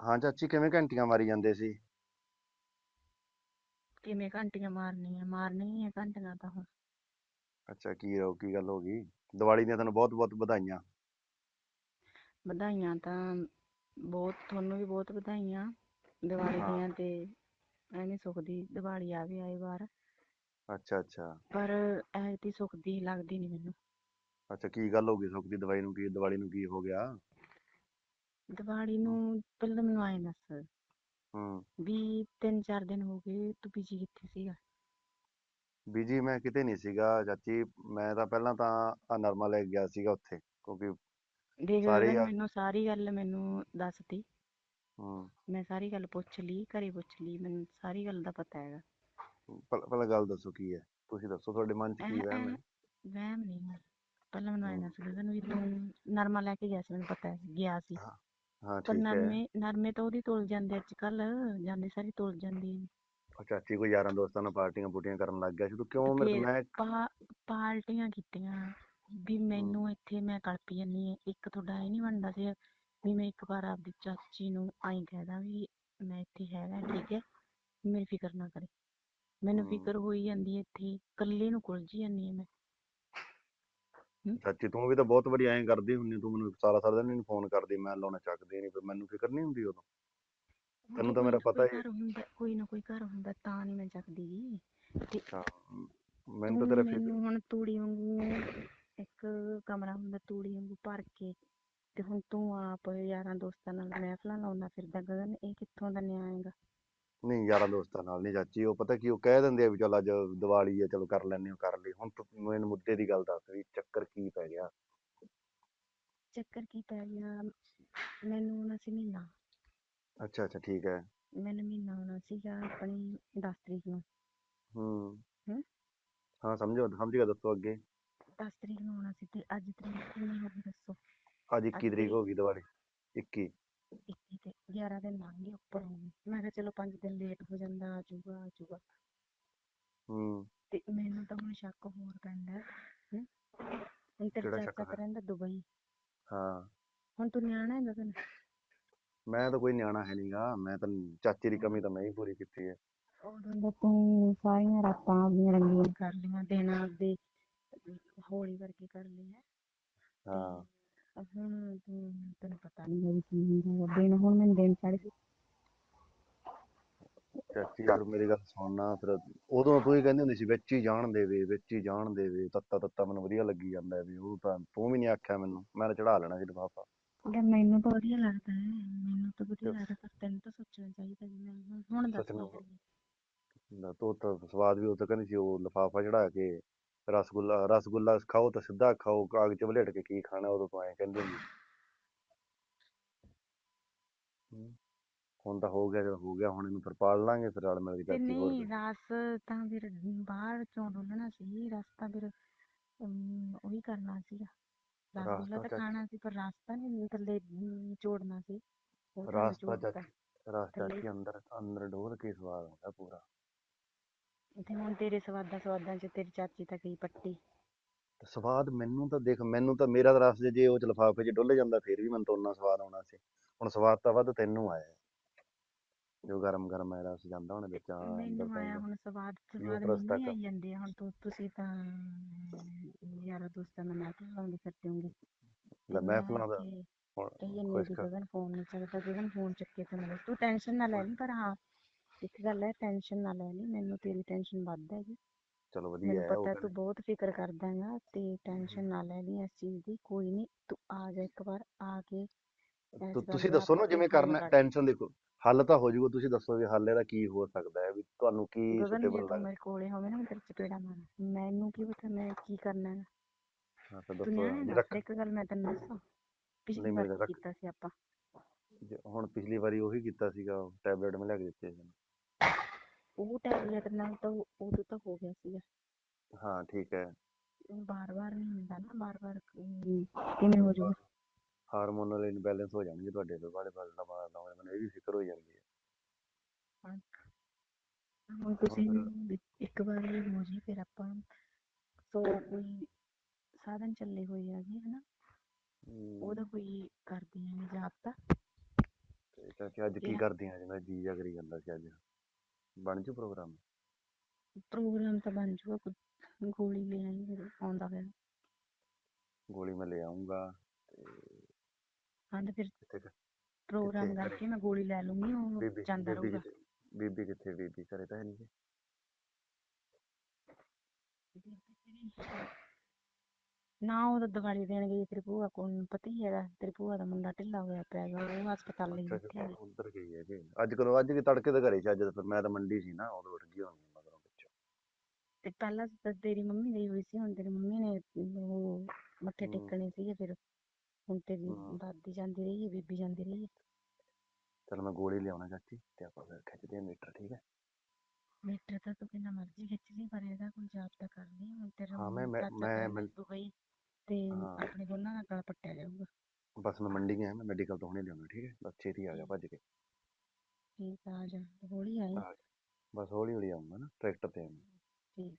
ਹਾਂ ਚਾਚੀ ਕਿਵੇਂ ਘੰਟੀਆਂ ਮਾਰੀ ਜਾਂਦੇ ਸੀ? ਕਿਵੇਂ ਘੰਟੀਆਂ ਮਾਰਨੀਆਂ? ਮਾਰਨੀਆਂ ਘੰਟੀਆਂ ਤਾਂ ਹੁਣ। ਅੱਛਾ ਕੀ ਹੋ ਕੀ ਗੱਲ ਹੋ ਗਈ? ਦੀਵਾਲੀ ਦੀਆਂ ਤੈਨੂੰ ਬਹੁਤ ਬਹੁਤ ਵਧਾਈਆਂ। ਵਧਾਈਆਂ ਤਾਂ ਬਹੁਤ ਤੁਹਾਨੂੰ ਵੀ ਬਹੁਤ ਵਧਾਈਆਂ। ਦੀਵਾਲੀ ਹਾਂ। ਦੀਆਂ ਤੇ ਐਵੇਂ ਸੁੱਖ ਦੀ ਦੀਵਾਲੀ ਆਵੇ ਆਏ ਵਾਰ। ਅੱਛਾ ਅੱਛਾ। ਪਰ ਐਤੀ ਸੁੱਖ ਦੀ ਲੱਗਦੀ ਨਹੀਂ ਮੈਨੂੰ। ਅੱਛਾ ਕੀ ਗੱਲ ਹੋ ਗਈ ਸੁੱਖ ਦੀ? ਦਵਾਈ ਨੂੰ ਕੀ ਦੀਵਾਲੀ ਨੂੰ ਕੀ ਹੋ ਗਿਆ? ਦੀਵਾਲੀ ਨੂੰ ਪਹਿਲਾਂ ਮੈਨੂੰ ਆਏ ਦੱਸ ਹੂੰ। ਵੀ ਤਿੰਨ ਚਾਰ ਦਿਨ ਹੋ ਗਏ ਤੂੰ ਬੀਜੀ ਕਿੱਥੇ ਸੀਗਾ? ਬੀਜੀ ਮੈਂ ਕਿਤੇ ਨਹੀਂ ਸੀਗਾ ਚਾਚੀ ਮੈਂ ਤਾਂ ਪਹਿਲਾਂ ਤਾਂ ਆਹ ਨਰਮਾ ਲੈ ਕੇ ਗਿਆ ਸੀਗਾ ਉੱਥੇ ਕਿਉਂਕਿ ਦੇਖ ਸਾਰੇ ਗਗਨ ਆ- ਮੈਨੂੰ ਸਾਰੀ ਗੱਲ ਮੈਨੂੰ ਦੱਸਤੀ। ਹੂੰ। ਮੈਂ ਸਾਰੀ ਗੱਲ ਪੁੱਛ ਲਈ ਘਰੇ ਪੁੱਛ ਲਈ ਮੈਨੂੰ ਸਾਰੀ ਗੱਲ ਦਾ ਪਤਾ ਹੈਗਾ। ਪਹਿ- ਪਹਿਲਾਂ ਗੱਲ ਦੱਸੋ ਕੀ ਹੈ? ਤੁਸੀਂ ਦੱਸੋ ਤੁਹਾਡੇ ਮਨ 'ਚ ਕੀ ਐ- ਵਹਿਮ ਹੈ? ਐ- ਵਹਿਮ ਨਹੀਂ ਹੈ। ਪਹਿਲਾਂ ਮੈਨੂੰ ਆਏ ਹੂੰ। ਦੱਸ ਗਗਨ ਵੀ ਤੂੰ ਨਰਮਾ ਲੈ ਕੇ ਗਿਆ ਸੀ ਮੈਨੂੰ ਪਤਾ ਹੈ ਗਿਆ ਸੀ। ਹਾਂ ਹੈ। ਨਰਮੇ ਨਰਮੇ ਤਾਂ ਉਹਦੀ ਤੋਲ ਜਾਂਦੇ ਅੱਜ ਕੱਲ ਜਾਂਦੇ ਸਾਰੀ ਤੋਲ ਜਾਂਦੀ ਹੈ ਉਹ ਚਾਚੀ ਕੋਈ ਯਾਰਾਂ ਦੋਸਤਾਂ ਨਾਲ ਪਾਰਟੀਆਂ ਪੂਟੀਆਂ ਕਰਨ ਲੱਗ ਗਿਆ ਸੀ ਤੂੰ ਕਿਉਂ ਮੇਰੇ ਫੇਰ ਮੈਂ ਪਾ ਪਾਰਟੀਆਂ ਕੀਤੀਆਂ। ਵੀ ਮੈਨੂੰ ਇੱਥੇ ਮੈਂ ਕਲਪੀ ਜਾਂਦੀ ਹਾਂ ਇੱਕ ਤੁਹਾਡਾ ਇਹ ਨਹੀਂ ਬਣਦਾ ਸੀ ਵੀ ਮੈਂ ਇੱਕ ਵਾਰ ਆਪਦੀ ਚਾਚੀ ਨੂੰ ਆਈ ਕਹਿਦਾ ਵੀ ਮੈਂ ਇੱਥੇ ਹੈਗਾ ਠੀਕ ਹੈ ਮੇਰੀ ਫਿਕਰ ਨਾ ਕਰੇ। ਮੈਨੂੰ ਹੂੰ। ਫਿਕਰ ਹੋਈ ਜਾਂਦੀ ਹੈ ਇੱਥੇ ਇਕੱਲੇ ਨੂੰ ਕੁਲਝੀ ਜਾਂਦੀ ਹਾਂ ਮੈਂ। ਚਾਚੀ ਤੂੰ ਵੀ ਤਾਂ ਬਹੁਤ ਵਾਰੀ ਐਂ ਕਰਦੀ ਹੁੰਨੀ ਤੂੰ ਮੈਨੂੰ ਸਾਰਾ ਸਾਰਾ ਦਿਨ ਨਹੀਂ ਫੋਨ ਕਰਦੀ ਮੈਂ ਲਾਉਣਾ ਚੱਕਦੀ ਨਹੀਂ ਫਿਰ ਮੈਨੂੰ ਫਿਕਰ ਨਹੀਂ ਹੁੰਦੀ ਉਦੋਂ। ਤੈਨੂੰ ਤਾਂ ਮੇਰਾ ਪਤਾ ਹੀ- ਕੋਈ ਨਾ ਕੋਈ ਘਰ ਹੁੰਦਾ ਤਾਂ ਨਹੀਂ ਮੈਂ ਚੱਕਦੀ। ਗੀ। ਮੈਨੂੰ ਤਾਂ ਤੇਰਾ ਫਿਕਰ ਹੁਣ ਤੂੜੀ ਵਾਂਗੂ ਇੱਕ ਕਮਰਾ ਹੁੰਦਾ ਤੂੜੀ ਵਾਂਗੂ ਭਰ ਕੇ ਤੇ ਹੁਣ ਤੂੰ ਆਪ ਯਾਰਾਂ ਦੋਸਤਾਂ ਨਾਲ ਮਹਿਫਲਾਂ ਲਾਉਂਦਾ ਫਿਰਦਾ ਗਗਨ ਇਹ ਕਿੱਥੋਂ ਦਾ ਨਿਆਂ ਹੈਗਾ? ਨਹੀਂ ਯਾਰਾਂ ਦੋਸਤਾਂ ਨਾਲ ਨਹੀਂ ਚਾਚੀ ਉਹ ਪਤਾ ਕੀ ਉਹ ਕਹਿ ਦਿੰਦੇ ਆ ਵੀ ਚੱਲ ਅੱਜ ਦੀਵਾਲੀ ਹੈ ਚਲੋ ਕਰ ਲੈਂਦੇ ਹਾਂ ਕਰ ਲਈ। ਹੁਣ ਤੂੰ ਮੈਨੂੰ ਮੁੱਦੇ ਦੀ ਗੱਲ ਦੱਸ ਵੀ ਚੱਕਰ ਕੀ ਪੈ ਗਿਆ? ਚੱਕਰ ਕੀ ਪੈ ਗਿਆ? ਮੈਨੂੰ ਆਉਣਾ ਸੀ ਮਹੀਨਾ। ਅੱਛਾ ਅੱਛਾ ਠੀਕ ਹੈ। ਮੈਨੂੰ ਮਹੀਨਾ ਆਉਣਾ ਸੀਗਾ ਆਪਣੀ 10 ਤਰੀਕ ਨੂੰ। ਹੂੰ। ਹੂੰ? ਹਾਂ ਸਮਝੋ ਸਮਝ ਗਿਆ ਦੱਸੋ ਅੱਗੇ। 10 ਤਰੀਕ ਨੂੰ ਆਉਣਾ ਸੀ ਤੇ ਅੱਜ ਤਰੀਕ ਕਿੰਨੀ ਹੋ ਗਈ ਦੱਸੋ? ਅੱਜ 21 ਤਰੀਕ ਹੋ ਗਈ ਦੀਵਾਲੀ। 21 21 ਤੇ 11 ਦਿਨ ਲੰਘ ਗਏ ਉੱਪਰ। ਗਏ ਮੈਂ ਕਿਹਾ ਚਲੋ 5 ਦਿਨ ਲੇਟ ਹੋ ਜਾਂਦਾ ਆ ਜਾਊਗਾ ਆ ਜਾਊਗਾ। ਹੂੰ। ਤੇ ਮੈਨੂੰ ਤਾਂ ਹੁਣ ਸ਼ੱਕ ਹੋਰ ਪੈਂਦਾ ਹੈ? ਹੁਣ ਤੇਰਾ ਕਿਹੜਾ ਸ਼ੱਕ ਚਾਚਾ ਤਾਂ ਰਹਿੰਦਾ ਦੁਬਈ। ਹਾਂ। ਹੁਣ ਤੂੰ ਨਿਆਣਾ ਹੈ ਗਗਨ ਮੈਂ ਤਾਂ ਕੋਈ ਨਿਆਣਾ ਹੈ ਨਹੀਂਗਾ ਮੈਂ ਤਾਂ ਚਾਚੀ ਦੀ ਕਮੀ ਤਾਂ ਮੈਂ ਹੀ ਪੂਰੀ ਕੀਤੀ ਹੈ। ਉਦੋਂ ਦਾ ਤੂੰ ਸਾਰੀਆਂ ਰਾਤਾਂ ਆਪਣੀਆਂ ਰੰਗੀਨ ਕਰ ਲਈਆਂ ਦਿਨ ਆਪਦੇ ਹੋਲੀ ਵਰਗੇ ਕਰ ਲਏ ਹੈ ਹਾਂ। ਹੁਣ ਤੂੰ ਤੈਨੂੰ ਪਤਾ ਨਹੀਂ ਹੈ ਵੀ ਕੀ ਹੁੰਦਾ ਗਾ। ਦਿਨ ਹੁਣ ਮੈਨੂੰ ਦਿਨ ਚੜ ਗਏ ਚਾਚੀ ਫਿਰ ਮੇਰੀ ਗੱਲ ਸੁਣਨਾ ਫਿਰ ਉਦੋਂ ਤੂੰ ਹੀ ਕਹਿੰਦੀ ਹੁੰਦੀ ਸੀ ਵਿੱਚ ਹੀ ਜਾਣ ਦੇਵੇ ਵਿੱਚ ਹੀ ਜਾਣ ਦੇਵੇ ਤੱਤਾ ਤੱਤਾ ਮੈਨੂੰ ਵਧੀਆ ਲੱਗੀ ਜਾਂਦਾ ਵੀ ਉਹ ਤਾਂ ਤੂੰ ਵੀ ਨਹੀਂ ਆਖਿਆ ਮੈਨੂੰ ਮੈਂ ਤਾਂ ਚੜਾ ਲੈਣਾ ਸੀ ਲਿਫਾਫਾ ਯਾਰ ਮੈਨੂੰ ਤਾਂ ਵਧੀਆ ਲੱਗਦਾ ਹੈ ਮੈਨੂੰ ਤਾਂ ਵਧੀਆ ਲੱਗਦਾ ਪਰ ਤੈਨੂੰ ਤਾਂ ਸੋਚਣਾ ਚਾਹੀਦਾ ਵੀ ਮੈਂ ਹੁਣ- ਦੱਸ। ਨਾ ਤੂੰ ਤਾਂ ਸਵਾਦ ਵੀ ਉਹ ਤਾਂ ਕਹਿੰਦੀ ਸੀ ਉਹ ਲਿਫਾਫਾ ਚੜਾ ਕੇ ਰਸਗੁੱਲਾ ਰਸਗੁੱਲਾ ਖਾਓ ਤਾਂ ਸਿੱਧਾ ਖਾਓ ਕਾਗਜ਼ 'ਚ ਵਲੇਟ ਕੇ ਕੀ ਖਾਣਾ ਉਦੋਂ ਤੂੰ ਐਂ ਕਹਿੰਦੀ ਹੁੰਦੀ ਹੂੰ। ਹੁਣ ਤਾਂ ਹੋ ਗਿਆ ਜਦੋਂ ਹੋ ਗਿਆ ਹੁਣ ਇਹਨੂੰ ਫਿਰ ਪਾਲ ਲਾਂਗੇ ਫਿਰ ਰਲ ਮਿਲ ਕੇ ਤੇ ਚਾਚੀ ਹੋਰ ਨਹੀਂ। ਰਸ ਤਾਂ ਫਿਰ ਬਾਹਰ ਚੋਂ ਡੋਲਣਾ ਸੀ ਰਸ ਤਾਂ ਫਿਰ ਅਮ, ਉਹੀ ਕਰਨਾ ਸੀਗਾ ਰਸਗੁੱਲਾ ਤਾਂ ਤਾਂ ਚਾਚੀ- ਖਾਣਾ ਸੀ ਪਰ ਰਸ ਤਾਂ ਨਹੀਂ ਥੱਲੇ ਅਮ, ਜੋੜਨਾ ਸੀ ਉਹ ਤਾਂ ਰਸ ਤਾਂ ਨਿਚੋੜਤਾ। ਚਾਚੀ ਰਸ ਥੱਲੇ- ਚਾਚੀ ਅੰਦਰ ਅੰਦਰ ਡੋਲ ਕੇ ਸਵਾਦ ਆਉਂਦਾ ਪੂਰਾ ਤੇ ਹੁਣ ਤੇਰੇ ਸਵਾਦਾਂ ਸਵਾਦਾਂ ਚ ਤੇਰੀ ਚਾਚੀ ਤਾਂ ਗਈ ਪੱਟੀ। ਸਵਾਦ ਮੈਨੂੰ ਤਾਂ ਦੇਖ ਮੈਨੂੰ ਤਾਂ ਮੇਰਾ ਤਾਂ ਰਸ ਜੇ- ਉਹ ਚ ਲਿਫਾਫੇ 'ਚ ਡੁੱਲ ਜਾਂਦਾ ਫਿਰ ਵੀ ਮੈਨੂੰ ਤਾਂ ਉਨਾ ਸਵਾਦ ਆਉਣਾ ਸੀ। ਹੁਣ ਸਵਾਦ ਤਾਂ ਵੱਧ ਤੈਨੂੰ ਆਇਆ। ਜੋ ਗਰਮ ਗਰਮ ਹੈ ਰਸ ਜਾਂਦਾ ਹੁਣ ਵਿੱਚ ਆ ਮੈਨੂੰ ਆਇਆ ਹੁਣ ਸਵਾਦ ਸਵਾਦ ਉਪਰੋਂ ਮੈਨੂੰ ਹੀ ਤੱਕ- ਆਈ ਜਾਂਦੇ ਹੁਣ ਤੂੰ ਤੁਸੀਂ ਤਾਂ ਯਾਰਾਂ ਦੋਸਤਾਂ ਨਾਲ ਮੈਂ ਲਾਉਂਦੇ ਫਿਰਦੇ ਹੋਗੇ ਲੈ ਮਹਿਫਲਾਂ ਦਾ ਤੇ ਹੁਣ ਗਗਨ ਫੋਨ ਨਹੀਂ ਚੱਕਦਾ ਗਗਨ ਫੋਨ ਚੱਕੇ ਤੇ ਮੈਨੂੰ ਤੂੰ ਟੈਨਸ਼ਨ ਨਾ ਲੈ ਪਰ ਹਾਂ ਇੱਕ ਗੱਲ ਹੈ ਟੈਨਸ਼ਨ ਨਾ ਲੈ ਲਈ ਮੈਨੂੰ ਤੇਰੀ ਟੈਨਸ਼ਨ ਵੱਧ ਹੈਗੀ। ਚਲੋ ਵਧੀਆ ਮੈਨੂੰ ਹੈ ਪਤਾ ਉਹ ਤੂੰ ਬਹੁਤ ਫਿਕਰ ਕਰਦਾ ਹੈਗਾ ਤੇ ਟੈਨਸ਼ਨ ਨਾ ਲੈ ਲਈ ਇਸ ਚੀਜ਼ ਦੀ ਕੋਈ ਨਹੀਂ ਤੂੰ ਆ ਜਾ ਇੱਕ ਵਾਰ ਆ ਕੇ ਇਸ ਤੁ- ਗੱਲ ਤੁਸੀਂ ਦਾ ਦੱਸੋ ਨਾ ਆਪਾਂ ਜਿਵੇਂ ਹੱਲ ਕਰਨਾ ਕੱਢ- ਟੈਨਸ਼ਨ ਦੇਖੋ ਹੱਲ ਤਾਂ ਹੋ ਜਾਊਗਾ ਤੁਸੀਂ ਦੱਸੋ ਵੀ ਹੱਲ ਇਹਦਾ ਕੀ ਹੋ ਸਕਦਾ ਹੈ ਵੀ ਤੁਹਾਨੂੰ ਕੀ ਗਗਨ ਜੇ ਸੁਟੇਬਲ ਤੂੰ ਲੱਗਦਾ ਮੇਰੇ ਕੋਲੇ ਹੋਵੇ ਨਾ ਮੈਂ ਤੇਰੇ ਚਪੇੜਾ ਮਾਰਾਂ ਮੈਨੂੰ ਕੀ ਪਤਾ ਮੈਂ ਕੀ ਕਰਨਾ ਹੈ ਹਾਂ ਤਾਂ ਤੂੰ ਦੱਸੋ ਦੱਸ ਰੱਖ ਇੱਕ ਗੱਲ ਮੈਂ ਤੈਨੂੰ ਦੱਸਾਂ ਪਿਛਲੀ ਨਹੀਂ, ਵਾਰ ਮੇਰੇ ਕੀ ਰੱਖ- ਕੀਤਾ ਸੀ ਆਪਾਂ? ਜੇ ਹੁਣ ਪਿਛਲੀ ਵਾਰੀ ਉਹੀ ਕੀਤਾ ਸੀਗਾ ਟੈਬਲੇਟ ਮੈਂ ਲਿਆ ਕੇ ਦਿੱਤੇ ਸੀ। ਉਹ ਟੈਬਲੇਟ ਨਾਲ ਤਾਂ ਉਦੋਂ ਤਾਂ ਹੋ ਗਿਆ ਸੀਗਾ। ਹਾਂ ਠੀਕ ਹੈ। ਬਾਰ ਬਾਰ ਨਹੀਂ ਹੁੰਦਾ ਨਾ ਬਾਰ ਬਾਰ ਕਿਵੇਂ ਹੋ ਜਾਊਗਾ। ਹਾਰਮੋਨਲ ਇਨਬੈਲੈਂਸ ਹੋ ਜਾਣਗੇ ਤੁਹਾਡੇ ਤੋਂ ਬਾਅਦ ਬਾਅਦ ਲਵਾ ਮੈਨੂੰ ਇਹ ਵੀ ਫਿਕਰ ਹੋ ਜਾਂਦੀ ਹੈ। ਹੁਣ ਤੁਸੀਂ ਇੱਕ ਵਾਰ ਇਹ ਹੋ ਜੀ ਫਿਰ ਆਪਾਂ ਸੋ ਕੋਈ ਸਾਧਨ ਚੱਲੇ ਹੋਏ ਹੈਗੇ ਹਨਾ। ਹਮ, ਉਹਦਾ ਕੋਈ ਕਰਦੇ ਆਂ ਜਾਪਤਾ ਤੇ ਅੱਜ ਕੀ ਕਿਹਾ? ਕਰਦੀ ਆ ਜਿਵੇਂ ਜੀ ਜਾ ਕਰੀ ਜਾਂਦਾ ਸੀ ਅੱਜ। ਬਣ ਜੂ ਪ੍ਰੋਗਰਾਮ? ਪ੍ਰੋਗਰਾਮ ਤਾਂ ਬਣ ਜੂਗਾ ਕੁ- ਗੋਲੀ ਲੈ ਆਈ ਫਿਰ ਆਉਂਦਾ ਫਿਰ ਗੋਲੀ ਮੈਂ ਲੈ ਆਉਂਗਾ ਤੇ ਹਾਂ ਤੇ ਫਿਰ ਕਿੱਥੇ ਕੁ- ਪ੍ਰੋਗਰਾਮ ਕਿੱਥੇ ਕਰਕੇ ਮੈਂ ਗੋਲੀ ਲੈ ਲੂੰਗੀ ਉਹ ਬੀਬੀ ਜਾਂਦਾ ਬੀਬੀ ਰਹੂਗਾ। ਕਿੱਥੇ ਬੀਬੀ ਕਿੱਥੇ ਬੀਬੀ ਘਰੇ ਤਾਂ ਹੈ ਨਹੀਂ ਨਾ ਉਹ ਤਾਂ ਦਿਵਾਲੀ ਦੇਣ ਗਈ ਤੇਰੀ ਭੂਆ ਕੋਲ ਨੂੰ ਪਤਾ ਹੀ ਹੈਗਾ ਤੇਰੀ ਭੂਆ ਦਾ ਮੁੰਡਾ ਢਿੱਲਾ ਹੋਇਆ ਪਿਆ ਗਾ ਉਹ ਹਸਪਤਾਲ ਲਈ ਅੱਛਾ ਬੈਠੇ ਆ ਉਧਰ ਗਈ ਹੈ ਕਿ ਅੱਜ ਕੋਲ ਅੱਜ ਵੀ ਤੜਕੇ ਤੇ ਘਰੇ ਸੀ ਅੱਜ ਤਾਂ ਫਿਰ ਮੈਂ ਤਾਂ ਮੰਡੀ ਸੀ ਨਾ ਉਦੋਂ ਉੱਠ ਗਈ ਹੋਣੀ ਮਗਰੋਂ ਪਿੱਛੋਂ। ਤੇ ਪਹਿਲਾਂ ਤਾਂ ਤੇਰੀ ਮੰਮੀ ਗਈ ਹੋਈ ਸੀ ਹੁਣ ਤੇਰੀ ਮੰਮੀ ਨੇ ਉਹ ਮੱਥੇ ਹਮ। ਟੇਕਣੇ ਸੀਗੇ ਫਿਰ। ਹੁਣ ਤੇਰੀ। ਦਾਦੀ ਜਾਂਦੀ ਰਹੀ ਹੈ ਬੀਬੀ ਜਾਂਦੀ ਰਹੀ ਹੈ। ਚਲ ਮੈਂ ਗੋਲੀ ਲਿਆਉਣਾ ਚਾਚੀ ਤੇ ਆਪਾਂ ਫਿਰ ਖਿੱਚਦੇ ਆ ਮੀਟਰ ਠੀਕ ਹੈ? ਮੀਟਰ ਤਾਂ ਤੂੰ ਕਿੰਨਾ ਮਰਜ਼ੀ ਖਿੱਚ ਲਈ ਪਰ ਇਹਦਾ ਕੋਈ ਜਾਪ ਤਾਂ ਕਰ ਲਈ ਹੁਣ ਤੇਰਾ ਹਾਂ, ਮੈਂ- ਮੈਂ- ਮੈਂ- ਮੈਂ- ਦੱਸੂ ਗਈ ਤੇ। ਆਪਣੇ ਦੋਨਾਂ ਦਾ ਗਲਾ ਪੱਟਿਆ ਜਾਊਗਾ। ਬਸ ਮੈਂ ਮੰਡੀ ਗਿਆ ਮੈਂ ਮੈਡੀਕਲ ਤੋਂ ਹੁਣੇ ਲਿਆਉਣਾ ਠੀਕ ਹੈ? ਬਸ ਛੇਤੀ ਆ ਭੱਜ ਕੇ। ਠੀਕ ਆ ਆ ਜਾ। ਹੌਲੀ ਆਈ। ਆ ਬਸ ਹੌਲੀ ਹੌਲੀ ਆਉਂਗਾ ਨਾ ਟਰੈਕਟਰ ਤੇ ਆਉਂਗਾ ਠੀਕ।